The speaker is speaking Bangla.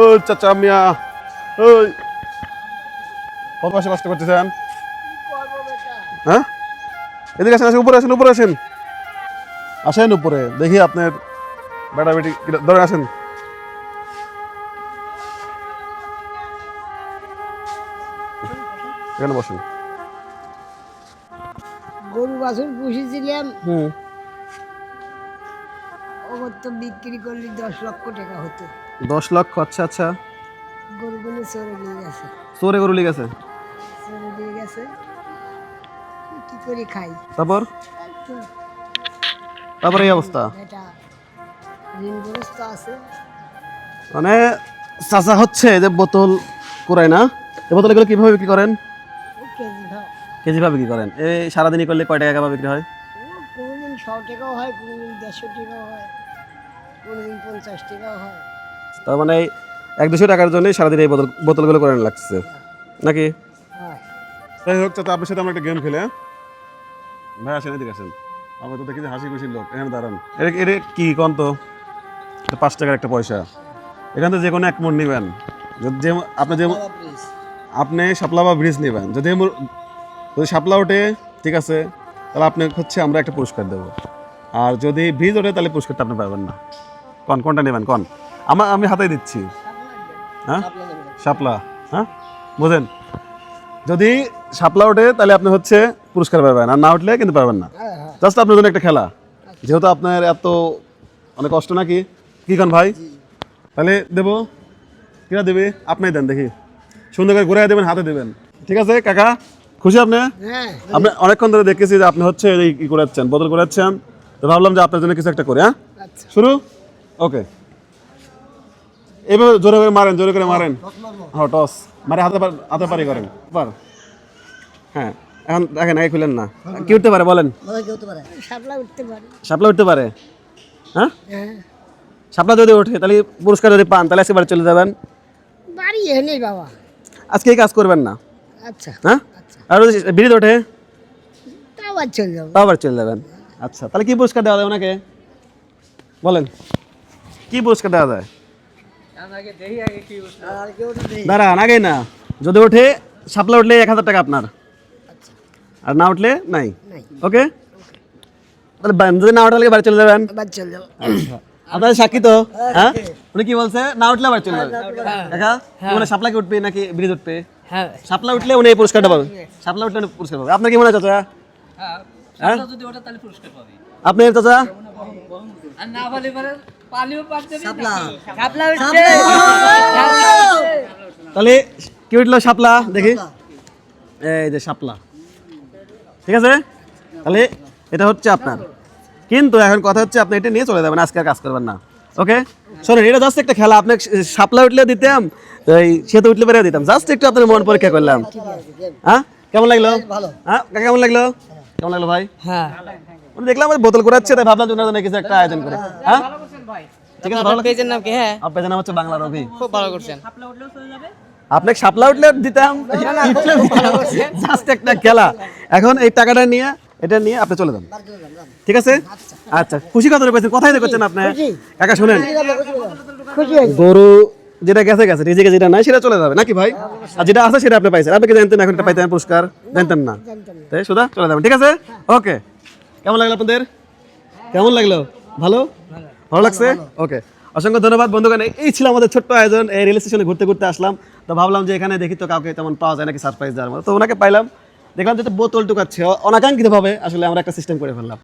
ও চাচা মিয়া। ওই কত মাসে কষ্ট করতেছেন? হ্যাঁ? এদিকে আসেন আসেন উপরে আসেন উপরে আসেন। আসেন উপরে দেখি আপনার বেটা বেটি ধরে আসেন। এখানে বসেন। গরু বাছুর পুষেছিলাম। হুম। ওর তো বিক্রি করলে দশ লক্ষ টাকা হতো। দশ লক্ষ আচ্ছা আচ্ছা। গরুগুলো চরে নিয়ে গেছে। চোরে গরু লেগে গেছে? চরে নিয়ে গেছে। কি করে খাই? তারপর? তারপর এই অবস্থা। এটা ঋণগ্রস্ত আছে। মানে চাচা হচ্ছে যে বোতল কুড়ায় না? এই বোতলগুলো কীভাবে বিক্রি করেন? কেজি ভাব বিক্রি করেন। এই সারাদিনই করলে কয় টাকা বিক্রি হয়? কোনোদিন শ টাকাও হয় কোনোদিন দেড়শো টাকাও হয় কোনোদিন পঞ্চাশ টাকাও হয়। তার মানে এক দুশো টাকার জন্যই সারাদিন এই বোতল বোতলগুলো করে লাগছে। নাকি? যাই হোক চাচা আপনার সাথে আমরা একটা গেম খেলে হ্যাঁ? ভাই আসেন এদিকে আসেন। আমরা তো দেখি যে হাসি খুশির লোক। এখানে দাঁড়ান। এটা এটা কি কন তো পাঁচ টাকার একটা পয়সা। এখান থেকে যে কোনো এক মন নেবেন। যদি যে আপনি যে আপনি শাপলা বা ব্রিজ নেবেন। যদি যদি শাপলা ওঠে ঠিক আছে তাহলে আপনি হচ্ছে আমরা একটা পুরস্কার দেবো। আর যদি ব্রিজ ওঠে তাহলে পুরস্কারটা আপনি পাবেন না। কন কোনটা নেবেন? কন? আমার আমি হাতে দিচ্ছি। হ্যাঁ? শাপলা হ্যাঁ? বুঝেন? যদি শাপলা ওঠে তাহলে আপনি হচ্ছে পুরস্কার পাবেন। আর না উঠলে কিন্তু পাবেন না। হ্যাঁ হ্যাঁ। জাস্ট আপনার জন্য একটা খেলা। যেহেতু আপনার এত অনেক কষ্ট নাকি? কি কন ভাই? তাহলে দেবো। কিনা দেবে? আপনি দেন দেখি। সুন্দর করে ঘুরে দেবেন হাতে দেবেন। ঠিক আছে কাকা? খুশি আপনি? হ্যাঁ আপনি অনেকক্ষণ ধরে দেখেছি যে আপনি হচ্ছে এই কি করাচ্ছেন বদল করাচ্ছেন। তো ভাবলাম যে আপনার জন্য কিছু একটা করে হ্যাঁ? আচ্ছা। শুরু? ওকে। এভাবে জোরে করে মারেন জোরে করে মারেন। হ্যাঁ টস। মারে হাতে হাতে পারি করেন। পার হ্যাঁ এখন দেখেন আগে খুলেন না। কি উঠতে পারে বলেন। সাপলা উঠতে পারে। হ্যাঁ? সাপলা যদি ওঠে তাহলে পুরস্কার যদি পান তাহলে আজকে বাড়ি চলে যাবেন। বাড়ি এনেই বাবা। আজকে এই কাজ করবেন না। আচ্ছা। হ্যাঁ? আচ্ছা। আর যদি বিড়ি ওঠে? তাও চলে যাব। আবার চলে যাবেন। আচ্ছা তাহলে কি পুরস্কার দেওয়া যায় ওনাকে? বলেন। কি পুরস্কার দেওয়া যায়? দাঁড়ান আগে না। যদি ওঠে শাপলা উঠলে এক হাজার টাকা আপনার। আর না উঠলে নাই। নাই। ওকে? তাহলে যদি না উঠলে বাড়ি চলে যাবেন। যাব। আপনার সাক্ষী তো হ্যাঁ উনি কি বলছে? না উঠলে বাড়ি চলে যাবে। দেখা মানে শাপলা কি উঠবে নাকি ব্রিজ উঠবে? হ্যাঁ। শাপলা উঠলে উনি এই পুরস্কারটা পাবে শাপলা উঠলে পুরস্কার পাবে আপনার কি মনে হয় চাচা? হ্যাঁ যদি ওটা তাহলে পুরস্কার পাবে। আপনি চাচা? তাহলে কি উঠল শাপলা দেখি। এই যে শাপলা ঠিক আছে? তাহলে এটা হচ্ছে আপনার। কিন্তু এখন কথা হচ্ছে আপনি এটা নিয়ে চলে যাবেন আজকে আর কাজ করবেন না। ওকে শোনেন এটা জাস্ট একটা খেলা। আপনি শাপলা উঠলে দিতাম এই সেতু উঠলে বেরিয়ে দিতাম। জাস্ট একটু আপনার মন পরীক্ষা করলাম। হ্যাঁ? কেমন লাগল? হ্যাঁ? কেমন লাগল? কেমন লাগল ভাই? হ্যাঁ। দেখলাম ওই বোতল করাচ্ছে তাই ভাবলাম জন্য কিছু একটা আয়োজন করে। হ্যাঁ? ঠিক আছে ভালো পেজের নাম কি? হ্যাঁ। আপনার নাম হচ্ছে বাংলা রবি। খুব ভালো করছেন। আপনাকে শাপলা উঠলে দিতাম। জাস্ট একটা খেলা। এখন এই টাকাটা নিয়ে এটা নিয়ে আপনি চলে যান। ঠিক আছে? আচ্ছা খুশি কথা কথাই করছেন আপনি? কাকা শুনেন। গরু যেটা গেছে গেছে। নিজেকে যেটা নাই সেটা চলে যাবে। নাকি ভাই? আর যেটা আছে সেটা আপনি পাইছেন। আপনি কি জানতেন এখন একটা পাইতেন পুরস্কার? জানতেন না। তাই সুদা চলে যাবেন। ঠিক আছে? ওকে। কেমন লাগল আপনাদের? কেমন লাগল? ভালো। ভালো লাগছে? ওকে অসংখ্য ধন্যবাদ বন্ধুগণ। এই- এই ছিল আমাদের ছোট্ট আয়োজন। এই রেল স্টেশনে ঘুরতে ঘুরতে আসলাম। তো ভাবলাম যে এখানে দেখি তো কাউকে তেমন পাওয়া যায় নাকি সারপ্রাইজ দেওয়ার মতো। তো ওনাকে পাইলাম। দেখলাম যে বোতল টুকাচ্ছে। অনাকাঙ্ক্ষিতভাবে আসলে আমরা একটা সিস্টেম করে ফেললাম।